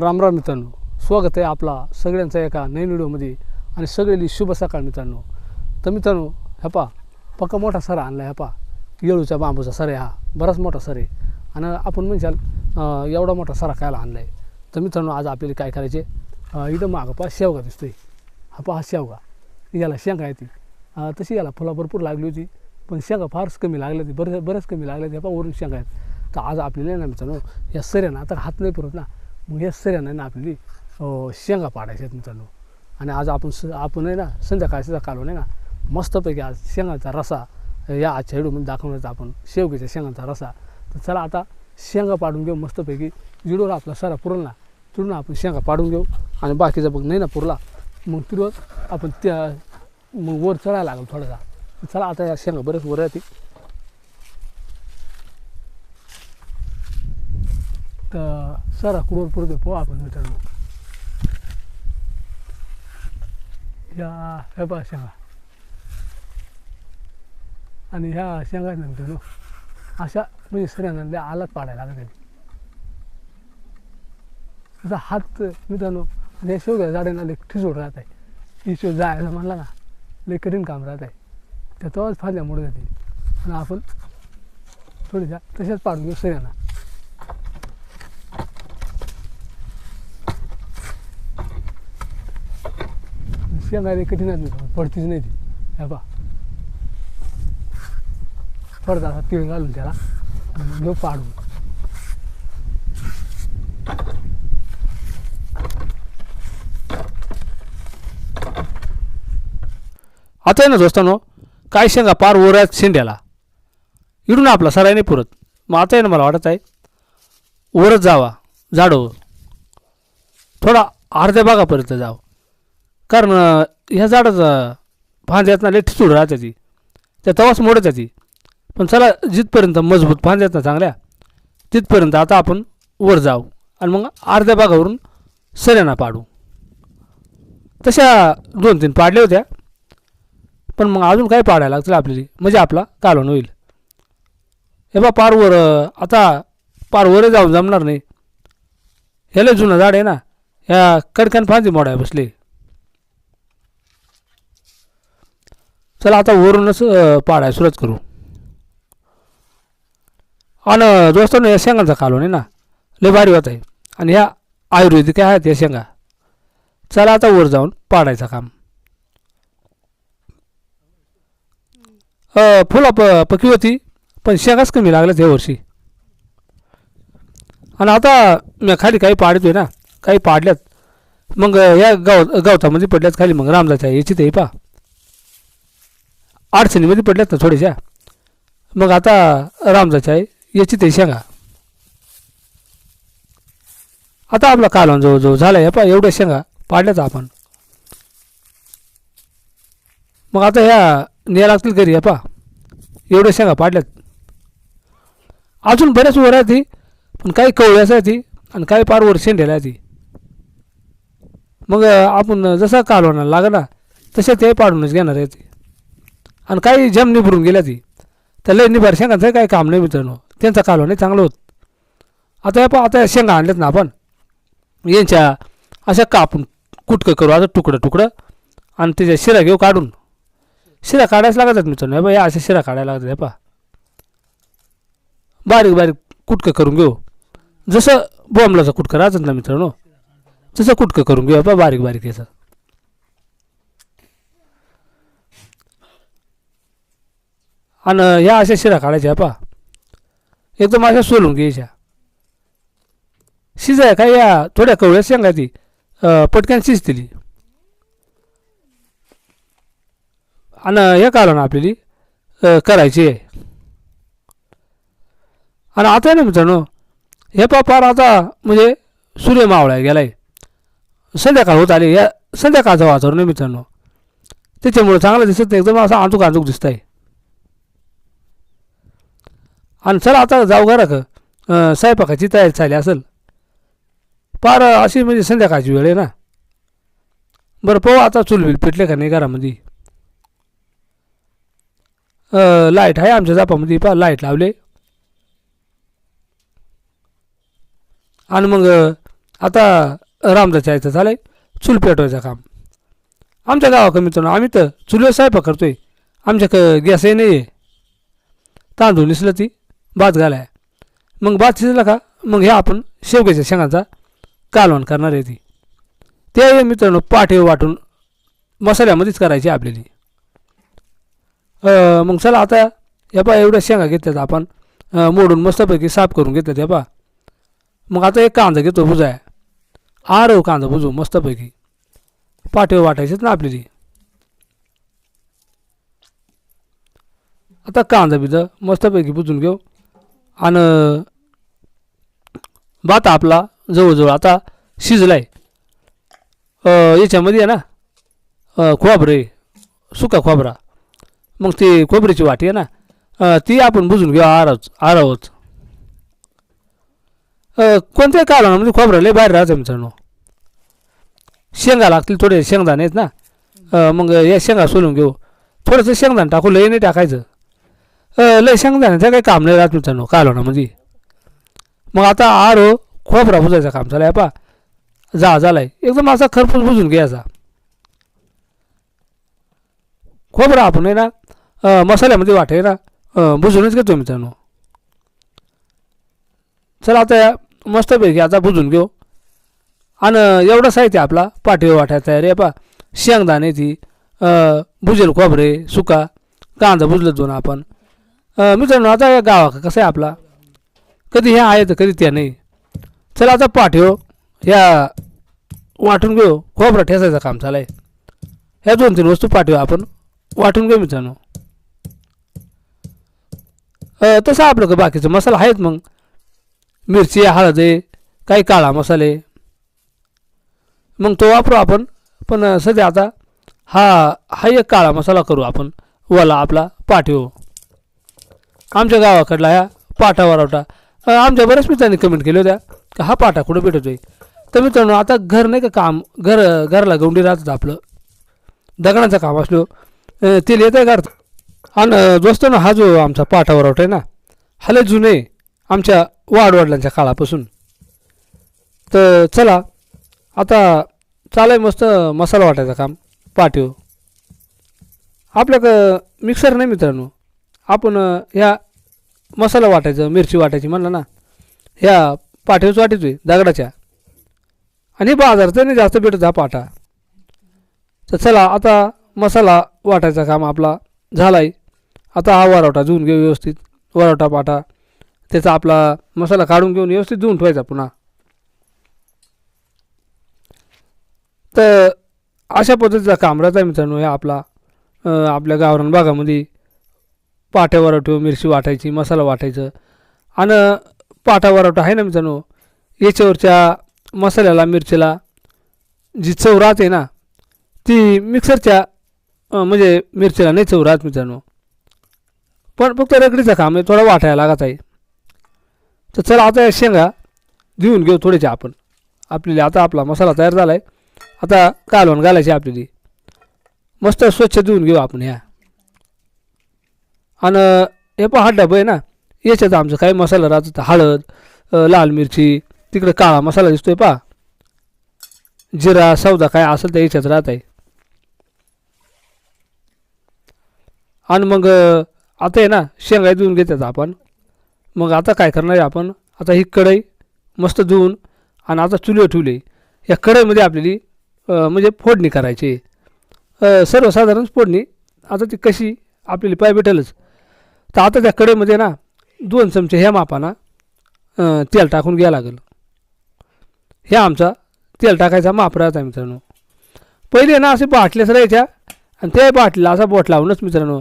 राम राम मित्रांनो स्वागत आहे आपला सगळ्यांचा एका नवीन व्हिडिओमध्ये आणि सगळ्यांनी शुभ सकाळ मित्रांनो. तर मित्रांनो ह्या पा पक्का मोठा सरा आणला ह्या पा येळूच्या बांबूचा सर आहे हा बराच मोठा सर आहे. आणि आपण म्हणशाल एवढा मोठा सरा खायला आणला आहे तर मित्रांनो आज आपल्याला काय करायचे? इथं मागं पा शेवगा दिसतोय. हा पा हा शेवगा. याला शेंगा येते. तशी याला फुला भरपूर लागली होती पण शेंगा फारच कमी लागल्या होती. बरेच बऱ्याच कमी लागल्या होत्या पा वरून शेंगा आहेत. तर आज आपल्याला ना मित्रांनो या सऱ्यानं आता हात नाही पुरत ना. मग या सऱ्यानं आहे ना आपली शेंगा पाडायच्या आहेत मित्रांनो आणि आज आपण स आपण आहे ना संध्याकाळचा कालवण आहे ना मस्तपैकी आज शेंगाचा रसा या आजच्या व्हिडिओमध्ये दाखवण्याचा आपण शेवग्याच्या शेंगाचा रसा। तर चला आता शेंगा पाडून घेऊ मस्तपैकी जिडोर आपला सारा पुरला ना तिडून आपण शेंगा पाडून घेऊ आणि बाकीचा बघ नाही ना पुरला मग तिडवर आपण त्या मग वर चढायला लागेल थोडासा चला आता या शेंगा बरेच वर हो येते तर सरा कुडवर पुरते पोहा आपण मित्रांनो. या ह्या पहा शेंगा. आणि ह्या शेंगा आहेत ना मित्रांनो अशा म्हणजे सऱ्यांना आलाच पाडायला लागत त्याचा हात मित्रांनो आणि या शेवग्या झाडांना लई ठिसूळ राहत आहे. ही शेव जायला म्हणला ना लई कठीण काम राहत आहे. त्या तेव्हाच फांद्या मोड जाते आणि आपण थोड्याशा तशाच पाडून घेऊ सऱ्यांना. शेंगा लई कठीण नाही पडतीच नाही ती. ह्या बा पडता असा तीळ घालून त्याला आणि पाडून. आता आहे ना दोस्तानो काय शेंगा पार वर आहेत शेंड्याला? इडून आपला सराय नाही पुरत. मग आता आहे ना मला वाटत आहे वरच जावा झाडं. थोडा अर्ध्या भागापर्यंत जावं. कारण ह्या झाडाचा फांद्यात ना लेट चूड राहते ती. त्या तवाच मोडत ती. पण चला जिथपर्यंत मजबूत फांद्यात ना चांगल्या तिथपर्यंत आता आपण वर जाऊ आणि मग अर्ध्या भागावरून सऱ्याना पाडू. तशा दोन तीन पाडल्या होत्या. पण मग अजून काय पाडायला लागतील आपल्याला? म्हणजे आपला कालवण होईल. हे बा पार वर आता पार जाऊन जमणार नाही. ह्याला जुनं झाड आहे ना. ह्या कडक्यान फांदी मोडाय बसले. चला आता वरूनच पाडाय सुरुवात करू. आणि दोस्तांनो या शेंगांचा कालवण आहे ना लय भारी होत आहे. आणि ह्या आयुर्वेदिक आहेत या शेंगा. चला आता वर जाऊन पाडायचं काम. फुला फुलं प पकी होती पण शेंगाच कमी लागल्यात या वर्षी. आणि आता मी खाली काही पाडतोय ना काही पाडल्यात. मग या गाव गवतामध्ये पडल्यात खाली मग रामदाच्या याची ते पा अडचणीमध्ये पडल्यात ना थोड्याशा मग आता रामदाच्या आहे याची ते शेंगा आता आपला कालवण जवळजवळ झाला आहे पा एवढ्या शेंगा पाडल्याच आपण. मग आता ह्या न्याय लागतील घरी पा एवढ्या शेंगा पाडल्यात. अजून बऱ्याच वर आहे ती पण काही कवळ्याच आहे ती आणि काही पार वर शेंड्याला आहे ती. मग आपण जसं कालवणाला लागला ना तसे ते पाडूनच घेणार आहे ती. आणि काही जम निभरून गेल्या ती. तर लय निभार शेंगाचं काही काम नाही मित्रांनो. त्यांचा कालवण नाही चांगलं होत. आता या पहा आता या शेंगा आणल्यात ना आपण. यांच्या अशा कापून कुटकं करू. आता तुकडं तुकडं. आणि त्याच्या शिरा घेऊ काढून. शिरा काढायच लागतात मित्रांनो. बा या अशा शिरा काढायला लागतात हे पहा बारीक बारीक कुटकं करून घेऊ. जसं बोंबलाचं कुटकं राहतात ना मित्रांनो. जसं कुटकं करून घेऊ हे पहा बारीक बारीक याचं. आणि ह्या अशा शिरा काढायच्या पा एकदम अशा सोलून घ्यायच्या शिजाय काय या थोड्या कवळ्या शेंगा ती पटक्यान पटकन शिजतील आणि हे कारण आपल्याली करायची आहे आणि आता आहे ना मित्रांनो हे पा पार आता म्हणजे सूर्य मावळा गेलाय संध्याकाळ होत आली या संध्याकाळचं वातावरण आहे मित्रांनो त्याच्यामुळं चांगलं दिसत नाही एकदम असं आंतूक आंतूक दिसत आहे आणि चला आता जाऊ घरा का स्वयंपाकाची तयारी झाली असेल. पार अशी म्हणजे संध्याकाळची वेळ आहे ना. बरं पाहू आता चुलबिल पेटले का नाही घरामध्ये. लाइट आहे आमच्या जापामध्ये पा लाइट लावले. आणि मग आता रामदाच्या आईचं झालं आहे चूल पेटवायचं काम. आमच्या गावाकडे मित्रांनो आम्ही तर चुलीवर स्वयंपाक करतोय. आमच्याकडं गॅसही नाही आहे तांदूळ निसलं ती. भात घालाय. मग भात शिजला का? मग हे आपण शेवग्याच्या शेंगाचा कालवण करणार आहे ती. ते मित्रांनो पाठे वाटून मसाल्यामध्येच करायची आपल्याली. मग चला आता या पा एवढ्या शेंगा घेतल्यात आपण. मोडून मस्तपैकी साफ करून घेतल्यात या पा मग आता एक कांदा घेतो भुजाय आरव कांदा भुजू मस्तपैकी. पाठीवर वाटायचेच ना आपल्याली. आता कांदा बिदा मस्तपैकी भुजून घेऊ. आणि भात आपला जवळजवळ आता शिजला आहे याच्यामध्ये आहे ना खोबरे सुका खोबरा. मग ती खोबऱ्याची वाटी आहे ना ती आपण बुजून घेऊ आराच आरावच कोणत्या कोणत्याही म्हणजे खोबरं लय बाहेर राहायचं मित्रांनो. शेंगा लागतील थोडे शेंगदाणे आहेत ना. मग या शेंगा सोलून घेऊ. थोडंसं शेंगदाणे टाकू लय नाही टाकायचं. लय लय त्या काही काम नाही राहत मित्रांनो कालवणामध्ये. मग आता आरो खोपरा बुजायचं काम झालं पा जा झालाय. एकदम असा खरपूस बुजून घ्यायचा खोबरा आपण आहे ना मसाल्यामध्ये वाटे ना बुजूनच घेतो मित्रांनो. चला आता मस्तपैकी आता बुजून घेऊ. आणि एवढं साहित्य आपला पाठीवर वाटायला तयार आहे पा शेंगदाणे ती भुजेल खोबरे सुका कांदा बुजलं दोन आपण. मित्रांनो आता या गावा कसं आहे आपला? कधी हे आहे तर कधी त्या नाही. चला आता पाठव ह्या वाटून घेऊ. खोबरा ठेसायचं काम चालू आहे ह्या दोन तीन वस्तू पाठवू आपण वाटून घेऊ मित्रांनो. तसं आपलं का बाकीचं? मसाला आहेत मग. मिरची हळद आहे काही काळा मसाले. मग तो वापरू आपण. पण सध्या आता हा हा एक काळा मसाला करू आपण. वाला आपला पाठवू आमच्या गावाकडला ह्या पाटा वारवटा. आमच्या बऱ्याच मित्रांनी कमेंट केलं होत्या की हा पाटा कुठं भेटतोय? तर मित्रांनो आता घर नाही का काम घर घराला गवंडी राहतात आपलं. दगडाचं काम असलो. तेल ते येत आहे घरात आणि अं, ना हा जो आमचा पाटा वरवटा आहे ना हले जुने आमच्या वाडवडिलांच्या काळापासून. तर चला आता चालाय मस्त मसाला वाटायचं काम पाठीव आपल्याकडं मिक्सर नाही मित्रांनो. आपण ह्या मसाला वाटायचं मिरची वाटायची म्हणलं ना ह्या पाठीवरच वाटायचो आहे दगडाच्या. आणि बाजारचं नाही जास्त भेटत हा पाठा तर चला आता मसाला वाटायचा काम आपला झाला आहे आता हा वरवटा धुवून घेऊ व्यवस्थित. वरवटा पाटा त्याचा आपला मसाला काढून घेऊन व्यवस्थित धुवून ठेवायचा पुन्हा. तर अशा पद्धतीचा काम राहता मित्रांनो हे आपला आपल्या गावरान भागामध्ये पाट्या ठेव मिरची वाटायची मसाला वाटायचं. आणि पाटा वरवटा आहे ना मित्रांनो? याच्यावरच्या मसाल्याला मिरचीला जी चव राहते ना ती मिक्सरच्या म्हणजे मिरचीला नाही चव राहत मित्रांनो. पण फक्त रगडीचं काम आहे थोडा वाटायला लागत आहे. तर चला आता या शेंगा देऊन घेऊ थोडेसे आपण. आपल्याला आता आपला मसाला तयार झाला आहे आता कालवण घालायची आपली मस्त स्वच्छ धुवून घेऊ आपण ह्या. आणि हे पण हा डबं आहे ना याच्यात आमचं काही मसाला राहतो हळद लाल मिरची तिकडे काळा मसाला दिसतोय पा जिरा सौदा काय असेल तर याच्यात राहत आहे. आणि मग आता आहे ना शेंगा धुवून घेतात आपण. मग आता काय करणार आहे आपण? आता ही कढई मस्त धुवून आणि आता चुलीवर ठेवली. या कढईमध्ये आपल्याली म्हणजे फोडणी करायची. सर्वसाधारण फोडणी आता ती कशी आपल्याला पाय भेटेलच. तर आता त्या कडेमध्ये ना दोन चमचे ह्या मापाना तेल टाकून घ्यावं लागेल. हे आमचा तेल टाकायचा माप राहता मित्रांनो. पहिले ना असे बाटल्याच राहायच्या आणि त्या बाटलीला असा बोट लावूनच मित्रांनो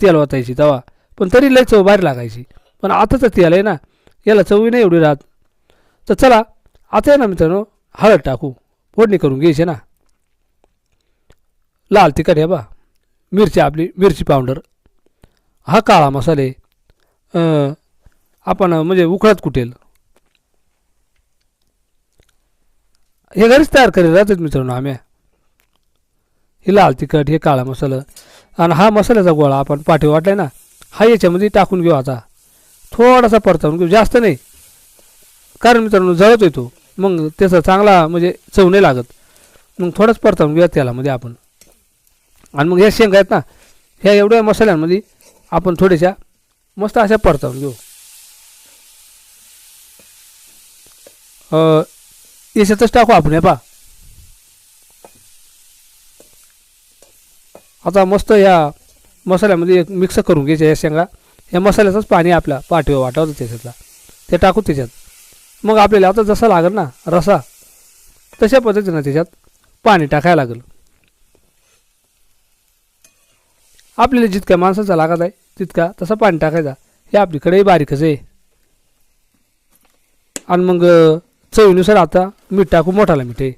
तेल वाचायची तवा. पण तरी लय चव बाहेर लागायची. पण आताचं तेल आहे ना याला चवही नाही एवढी राहत. तर चला आता आहे ना मित्रांनो हळद टाकू. फोडणी करून घ्यायची ना. लाल तिखट हे बा मिरची आपली मिरची पावडर. हा काळा मसाले आपण म्हणजे उकळत कुटेल हे घरीच तयार करेल राहतात मित्रांनो आम्ही. हे लाल तिखट हे काळा मसाला. आणि हा मसाल्याचा गोळा आपण पाठी वाटलाय ना हा याच्यामध्ये टाकून घेऊ आता. थोडासा परतावून घेऊ जास्त नाही. कारण मित्रांनो जळत येतो. मग त्याचा चांगला म्हणजे चव नाही लागत. मग थोडंच परतावून घेऊया तेलामध्ये आपण. आणि मग ह्या शेंगा आहेत ना ह्या एवढ्या मसाल्यांमध्ये आपण थोड्याशा मस्त अशा परतावून घेऊ. याच्यातच टाकू आपण हे पा आता मस्त या मसाल्यामध्ये एक मिक्स करून घ्यायच्या या शेंगा. या मसाल्याचंच पाणी आपल्या पाठीवर वाटावतं त्याच्यातला. ते टाकू त्याच्यात. मग आपल्याला आता जसा लागेल ना रसा तशा पद्धतीनं त्याच्यात पाणी टाकायला लागेल. आपल्याला जितक्या माणसाचा लागत आहे तितका तसं पाणी टाकायचा. हे आपल्याकडेही बारीकच आहे. आणि मग चवीनुसार आता मीठ टाकू मोठाला मीठ आहे.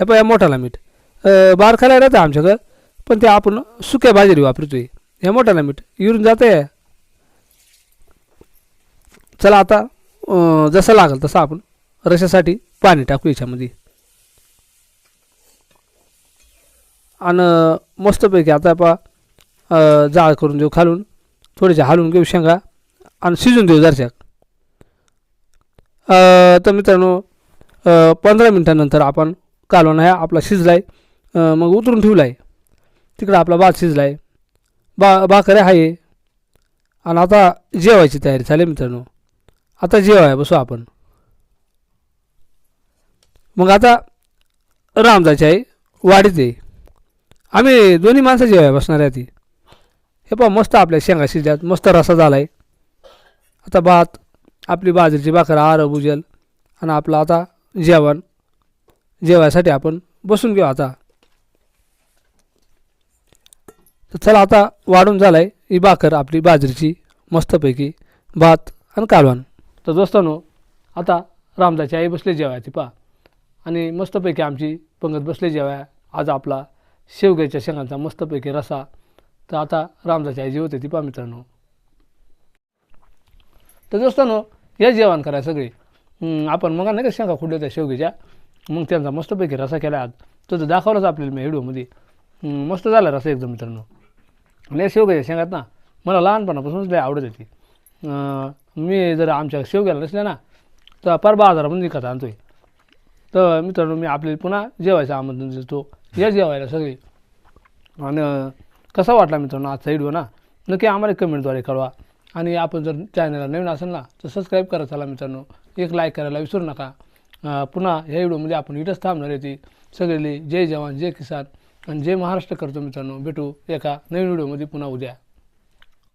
या पाया मोठाला मीठ. बारखायला बारखाला राहतं आमच्याकडं पण ते आपण सुक्या भाजीरी वापरतोय. ह्या मोठाला मीठ येऊन जाते चला आता जसं लागेल तसं आपण रशासाठी पाणी टाकू याच्यामध्ये. आणि मस्तपैकी आता पा जाळ करून देऊ खालून. थोडेसे हालून घेऊ शेंगा आणि शिजून देऊ जरशाक तर मित्रांनो पंधरा मिनटानंतर आपण कालवण आहे आपला शिजला आहे मग उतरून ठेवला आहे तिकडं आपला भात शिजला आहे बा भाकऱ्या आहे. आणि आता जेवायची तयारी झाली मित्रांनो. आता जेवाय बसू आपण. मग आता रामदाची आहे वाडीत आहे. आम्ही दोन्ही माणसं जेवाय बसणार आहे ती. हे पहा मस्त आपल्या शेंगा शिजल्यात मस्त रसा झाला आहे आता भात आपली बाजरीची भाकर आर भुजल आणि आपलं आता जेवण. जेवायसाठी आपण बसून घेऊ आता. तर चला आता वाढून झालं आहे ही भाकर आपली बाजरीची मस्तपैकी भात आणि कालवण. तर दोस्तांनो आता रामदाची आई बसले जेवायची पा आणि मस्तपैकी आमची पंगत बसले जेवाय. आज आपला शेवग्याच्या शेंगांचा मस्तपैकी रसा तर आता रामदाची आई जेवते ती पा मित्रांनो. तर दोस्तांनो या जेवण करा सगळे. आपण मग नाही का शेंगा खुडल्या त्या शेवगीच्या. मग त्यांचा मस्तपैकी रसा केला आज. तो तर दाखवलाच आपल्याला मी व्हिडिओमध्ये. मस्त झाला रसा एकदम मित्रांनो. आणि या शेवग्याच्या शेंगात ना मला लहानपणापासूनच लय आवडत होती मी जर आमच्या शेवग्याला नसल्या ना तर फार बाजारामध्ये विकत आणतोय. तर मित्रांनो मी आपल्याला पुन्हा जेवायचं आमंत्रण देतो. या जेवायला सगळे. आणि कसा वाटला मित्रांनो आजचा व्हिडिओ ना? नक्की आम्हाला कमेंटद्वारे कळवा. आणि आपण जर चॅनलला नवीन असेल ना तर सबस्क्राईब करा चला मित्रांनो. एक लाईक करायला विसरू नका. पुन्हा ह्या व्हिडिओमध्ये आपण इथंच थांबणार आहे ती. सगळी जय जवान जय किसान. आणि जय महाराष्ट्र करतो मित्रांनो. भेटू एका नवीन व्हिडिओमध्ये पुन्हा उद्या.